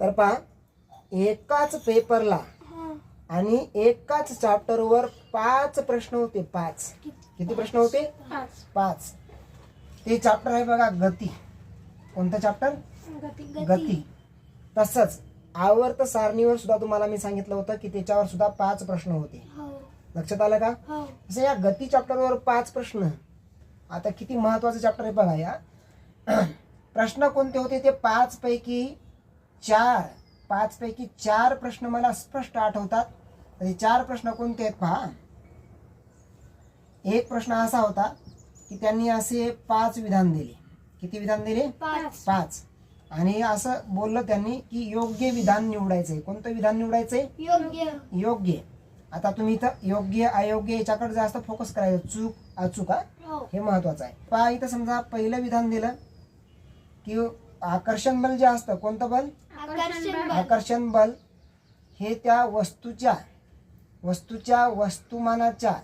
तर पहा एकाच पेपरला आणि एकाच चॅप्टरवर पाच प्रश्न होते पाच. किती प्रश्न होते? पाच. पाच. ते चॅप्टर आहे बघा गती. कोणतं चॅप्टर गती गती. तसंच आवर्त सारणीवर सुद्धा तुम्हाला मी सांगितलं होतं की त्याच्यावर सुद्धा पाच प्रश्न होते. हो. लक्षात आलं का? हो. तसं या गती चॅप्टरवर पाच प्रश्न. आता किती महत्वाचं चॅप्टर आहे बघा या. प्रश्न कोणते होते? ते पाच पैकी चार पाच पैकी चार प्रश्न मला स्पष्ट आठवतात. हे चार प्रश्न कोणते आहेत पहा. एक प्रश्न असा होता की त्यांनी असे पाच विधान दिले. किती विधान दिले? पाच. पाच. आणि असं बोललं त्यांनी की योग्य विधान निवडायचंय. कोणतं विधान निवडायचंय? योग्य. योग्य. आता तुम्ही इथं योग्य अयोग्य याच्याकडे जास्त फोकस करायचं. चूक अचूक हो. हे महत्वाचं आहे. पहा इथं समजा पहिलं विधान दिलं की आकर्षण बल जे असतं कोणतं बल? आकर्षण बल. हे त्या वस्तूच्या वस्तूच्या वस्तुमानाच्या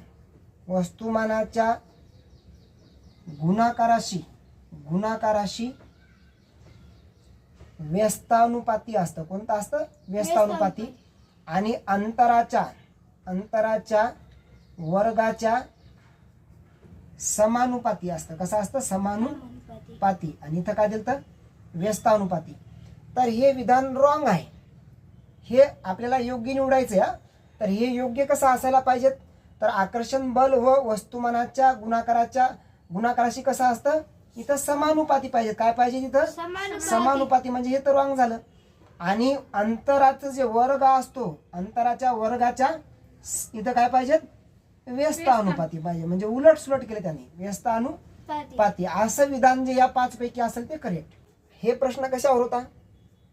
वस्तुमानाच्या गुणाकाराशी गुणाकाराशी व्यस्तानुपाती असतं. कोणतं असतं? व्यस्तानुपाती. आणि अंतराच्या अंतराच्या वर्गाच्या समानुपाती असतं. कसं असतं? समानुपाती. आणि इथं काय दिलं तर व्यस्तानुपाती. तर हे विधान रॉंग आहे. हे आपल्याला योग्य निवडायचं आहे हा. तर हे योग्य कसं असायला पाहिजेत? तर आकर्षण बल व वस्तुमानाच्या गुणाकाराच्या गुणाकाराशी कसं असतं? इथं समानुपाती पाहिजे काय पाहिजे तिथं समानुपाती. म्हणजे हे तर रॉंग झालं. आणि अंतराचं जे वर्ग असतो अंतराच्या वर्गाच्या इथं काय पाहिजेत? व्यस्त अनुपाती पाहिजे. म्हणजे उलट सुलट केले त्यांनी. व्यस्त अनुपाती. पाती. असं विधान जे या पाच पैकी असेल ते करेक्ट हे प्रश्न कशावर होता?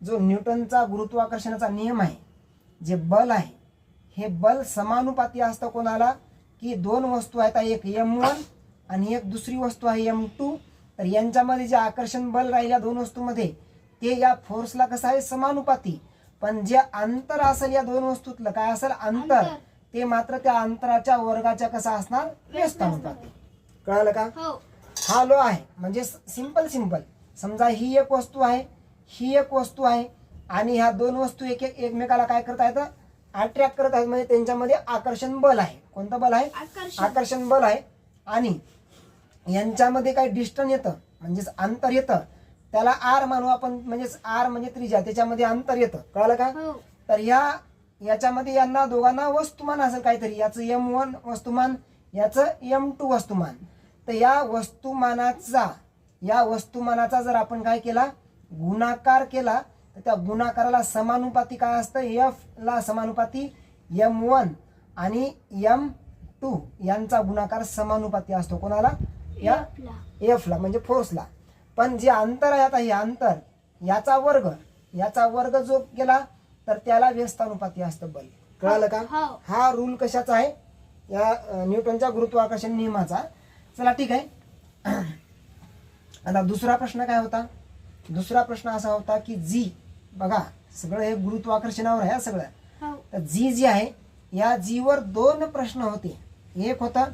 जो न्यूटनचा गुरुत्वाकर्षणाचा नियम आहे जे बल आहे हे बल समानुपाती असतं कोणाला? की दोन वस्तू आहेत एक एम वन आणि एक दुसरी वस्तू आहे एम टू तर यांच्यामध्ये जे आकर्षण बल राहिल्या दोन वस्तूमध्ये ते या फोर्सला कसं आहे? समानुपाती. पण जे अंतर असेल या दोन वस्तूतलं काय असेल? अंतर. ते मात्र त्या अंतराच्या वर्गाच्या कसं असणार? व्यस्तानुपाती कळालं का? हो. हा लो आहे. म्हणजे सिंपल सिंपल समजा ही एक वस्तू आहे ही एक वस्तू आहे आणि ह्या दोन वस्तू एक एक एकमेकाला काय करता येतं अट्रॅक्ट करत आहेत. म्हणजे त्यांच्यामध्ये आकर्षण बल आहे. कोणतं बल आहे? आकर्षण. बल आहे. आणि यांच्यामध्ये काही डिस्टन्स येतं. म्हणजेच अंतर येतं. त्याला आर मानू आपण. म्हणजेच आर म्हणजे त्रिज्या. त्याच्यामध्ये अंतर येतं. कळालं का? हो. तर ह्या याच्यामध्ये यांना दोघांना वस्तुमान असेल काहीतरी. याचं एम वन वस्तुमान याचं एम टू वस्तुमान. तर या वस्तुमानाचा या वस्तुमानाचा जर आपण काय केला गुणाकार केला तर त्या गुणाकाराला समानुपाती काय असतं? एफ ला समानुपाती एम वन आणि एम टू यांचा गुणाकार समानुपाती असतो. कोणाला? या एफला म्हणजे फोर्सला पण जे अंतर आहे आता हे अंतर याचा वर्ग याचा वर्ग जो केला तर त्याला व्यस्तानुपाती असतं बल. कळालं का? हो. हा रूल कशाचा आहे? या न्यूटनच्या गुरुत्वाकर्षण नियमाचा. चला ठीक आहे. आता दुसरा प्रश्न काय होता? दुसरा प्रश्न असा होता की जी बघा सगळं हे गुरुत्वाकर्षणावर आहे सगळं. हो. तर जी जी आहे या जीवर दोन प्रश्न होते. एक होता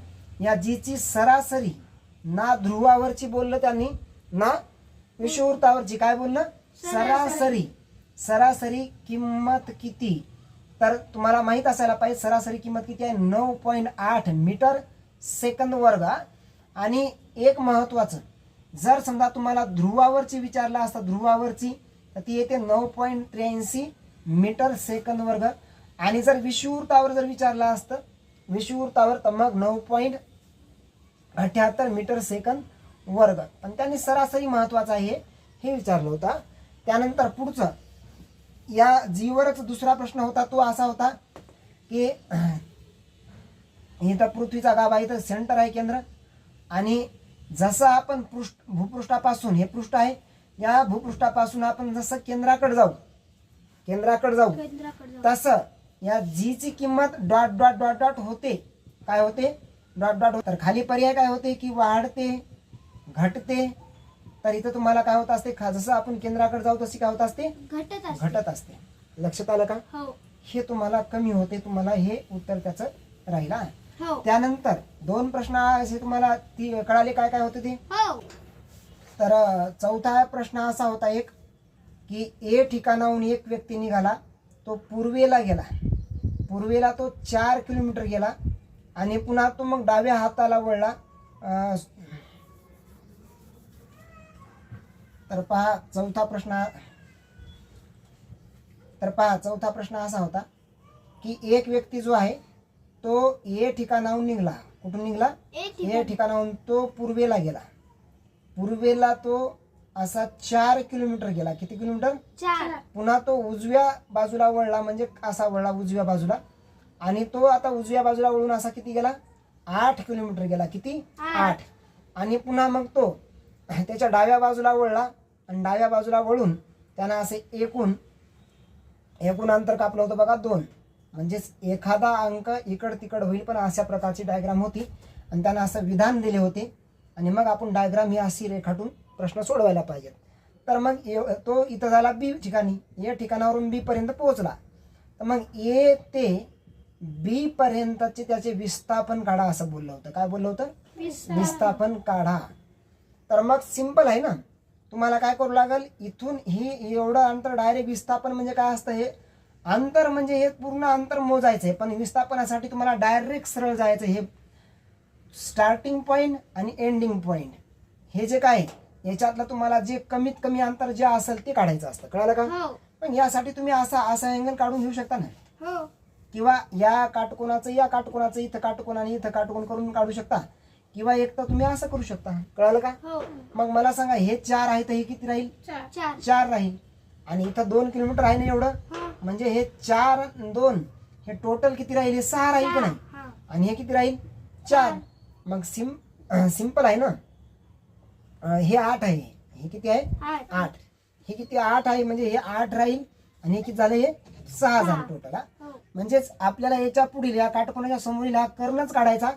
या जीची सरासरी ना ध्रुवावरची बोललं त्यांनी ना विषुवृत्तावरची काय बोललं? सरासरी. सरासरी किंमत किती? तर तुम्हाला माहीत असायला पाहिजे सरासरी किंमत किती आहे? नऊ पॉईंट आठ मीटर सेकंद वर्ग. आणि एक महत्वाचं जर समजा तुम्हाला ध्रुवावरची विचारलं असतं ध्रुवावरची तर ती येते नऊ पॉईंट त्र्याऐंशी मीटर सेकंद वर्ग. आणि जर विषुवृत्तावर जर विचारलं असतं विषुवृत्तावर तर मग नऊ पॉईंट अठ्याहत्तर मीटर सेकंद वर्ग. पण त्यांनी सरासरी महत्वाचं आहे हे विचारलं होता. त्यानंतर पुढचं या जीवरच दुसरा प्रश्न होता तो असा होता की इथं पृथ्वीचा गाभा इथं सेंटर आहे केंद्र. आणि जसं आपण पृष्ठ भूपृष्ठापासून हे पृष्ठ आहे या भूपृष्ठापासून आपण जसं केंद्राकडे जाऊ केंद्राकडे जाऊ. तसं या जी ची किंमत डॉट डॉट डॉट डॉट होते. काय होते? डॉट डॉट तर खाली पर्याय काय होते? की वाढते घटते. तर इथं तुम्हाला काय होत असते? जसं आपण केंद्राकडे जाऊ तशी काय होत असते? घटत असते. लक्षात आलं का? हो. हे तुम्हाला कमी होते. तुम्हाला हे उत्तर त्याचं राहिला हो. त्यानंतर दोन प्रश्न असे तुम्हाला ती कळाले काय काय होते ते? हो. तर अं, चौथा प्रश्न असा होता एक की ए ठिकाणाहून एक व्यक्ती निघाला तो पूर्वेला गेला. पूर्वेला तो चार किलोमीटर गेला आणि पुन्हा तो मग डाव्या हाताला वळला. अं, तर पहा चौथा प्रश्न तर पहा चौथा प्रश्न असा होता की एक व्यक्ती जो आहे तो ए ठिकाणाहून निघाला. कुठून निघाला? ए ठिकाण ठिकाणाहून तो पूर्वेला गेला. पूर्वेला तो असा चार किलोमीटर गेला. किती किलोमीटर? चार. पुन्हा तो उजव्या बाजूला वळला म्हणजे असा वळला उजव्या बाजूला. आणि तो आता उजव्या बाजूला वळून असा किती गेला? आठ किलोमीटर गेला. किती. आठ. आणि पुन्हा मग तो त्याच्या डाव्या बाजूला वळला आणि डाव्या बाजूला वळून त्यानं असे एकूण एकूण अंतर कापलं होतं बघा दोन. म्हणजेच एखादा अंक इकड तिकड होईल पण अशा प्रकारची डायग्राम होती. आणि त्यानं असं विधान दिले होते. आणि मग आपण डायग्राम ही अशी रेखाटून प्रश्न सोडवायला पाहिजेत. तर मग ए- तो इथं झाला बी ठिकाणी. ए ठिकाणावरून बी पर्यंत पोहोचला. तर मग ए ते बी पर्यंतचे त्याचे विस्थापन काढा असं बोललं होतं. काय बोललं होतं? विस्थापन. काढा. तर मग सिंपल आहे ना. तुम्हाला काय करू लागेल? इथून ही एवढं अंतर डायरेक्ट विस्थापन म्हणजे काय असतं हे? अंतर म्हणजे हे पूर्ण अंतर मोजायचं आहे पण विस्थापनासाठी तुम्हाला डायरेक्ट सरळ जायचं हे स्टार्टिंग पॉईंट आणि एंडिंग पॉईंट हे जे काय याच्यातलं तुम्हाला जे कमीत कमी अंतर जे असेल ते काढायचं असतं. कळालं का? हो. पण यासाठी तुम्ही असा असा अँगल काढून घेऊ शकता ना. हो. किंवा या काटकोनाचं या काटकोनाचं इथं काटकोन आणि इथं काटकोन करून काढू शकता. किंवा एक तर तुम्ही असं करू शकता. कळालं का? हो. मग मला सांगा हे चार आहे तर हे किती राहील? चार. राहील. आणि इथं दोन किलोमीटर आहे ना एवढं? म्हणजे हे चार दोन हे टोटल किती राहील? हे सहा राहील का नाही? आणि हे किती राहील? चार. मग सिम सिंपल आहे ना? हे आठ आहे. हे किती आहे? आठ. हे किती आठ आहे? म्हणजे हे आठ राहील. आणि हे किती झालं? हे सहा झालं टोटल हा. हो. म्हणजेच आपल्याला याच्या पुढील या काटकोनाच्या समोरील हा कर्णच काढायचा.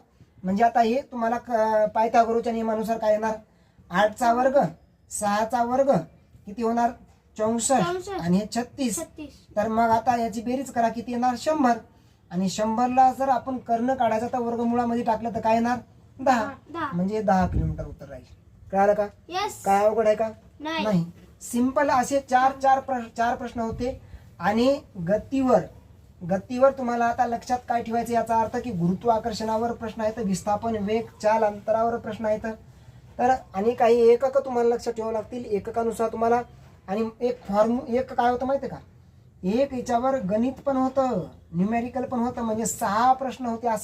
म्हणजे आता हे तुम्हाला पायथागोरसच्या नियमानुसार काय येणार? आठचा वर्ग सहाचा वर्ग किती होणार? चौसष्ट चौसष्ट. आणि हे छत्तीस. छत्तीस. तर मग आता याची बेरीज करा किती येणार शंभर. आणि शंभरला जर आपण कर्ण काढायचा तर वर्गमुळामध्ये टाकलं तर काय येणार? दहा. दहा. म्हणजे दहा किलोमीटर उत्तर राहील. कळालं का? यस काय अवघड आहे का? नाही. नाही. सिंपल असे चार चार प्र- चार प्रश्न होते. आणि गतीवर गतीवर तुम्हाला आता लक्षात काय ठेवायचं याचा अर्थ की गुरुत्वाकर्षणावर प्रश्न आहेत विस्थापन वेग चाल अंतरावर प्रश्न आहेत. तर आणि काही एकक तुम्हाला लक्षात ठेवावं लागतील. एककानुसार तुम्हाला आणि एक फॉर्म एक काय होतं माहिती का? एक याच्यावर गणित पण होतं न्यूमेरिकल पण होतं म्हणजे सहा प्रश्न होते असं